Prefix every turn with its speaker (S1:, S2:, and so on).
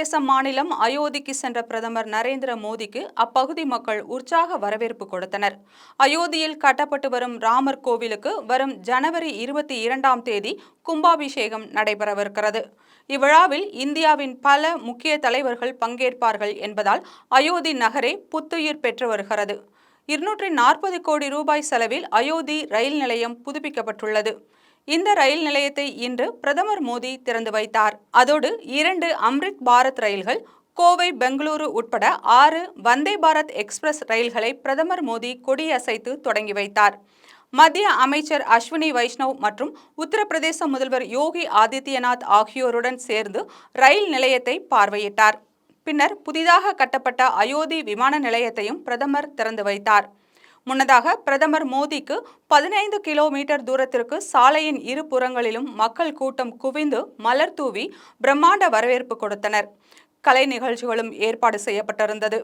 S1: Uttar Pradesh மாநிலம் அயோத்திக்கு சென்ற பிரதமர் நரேந்திர மோடிக்கு அப்பகுதி மக்கள் உற்சாக வரவேற்பு கொடுத்தனர். அயோத்தியில் கட்டப்பட்டு வரும் ராமர் கோவிலுக்கு வரும் ஜனவரி இருபத்தி இரண்டாம் தேதி கும்பாபிஷேகம் நடைபெறவிருக்கிறது. இவ்விழாவில் இந்தியாவின் பல முக்கிய தலைவர்கள் பங்கேற்பார்கள் என்பதால் அயோத்தி நகரே புத்துயிர் பெற்று வருகிறது. இருநூற்றி நாற்பது கோடி ரூபாய் செலவில் அயோத்தி ரயில் நிலையம் புதுப்பிக்கப்பட்டுள்ளது. இந்த ரயில் நிலையத்தை இன்று பிரதமர் மோடி திறந்து வைத்தார். அதோடு இரண்டு அம்ரித் பாரத் ரயில்கள் கோவை பெங்களூரு உட்பட ஆறு வந்தே பாரத் எக்ஸ்பிரஸ் ரயில்களை பிரதமர் மோடி கொடியசைத்து தொடங்கி வைத்தார். மத்திய அமைச்சர் அஸ்வினி வைஷ்ணவ் மற்றும் உத்தரப்பிரதேச முதல்வர் யோகி ஆதித்யநாத் ஆகியோருடன் சேர்ந்து ரயில் நிலையத்தை பார்வையிட்டார். பின்னர் புதிதாக கட்டப்பட்ட அயோத்தி விமான நிலையத்தையும் பிரதமர் திறந்து வைத்தார். முன்னதாக பிரதமர் மோடிக்கு பதினைந்து கிலோமீட்டர் தூரத்திற்கு சாலையின் இரு புறங்களிலும் மக்கள் கூட்டம் குவிந்து மலர் தூவி பிரம்மாண்ட வரவேற்பு கொடுத்தனர். கலை நிகழ்ச்சிகளும் ஏற்பாடு செய்யப்பட்டிருந்தது.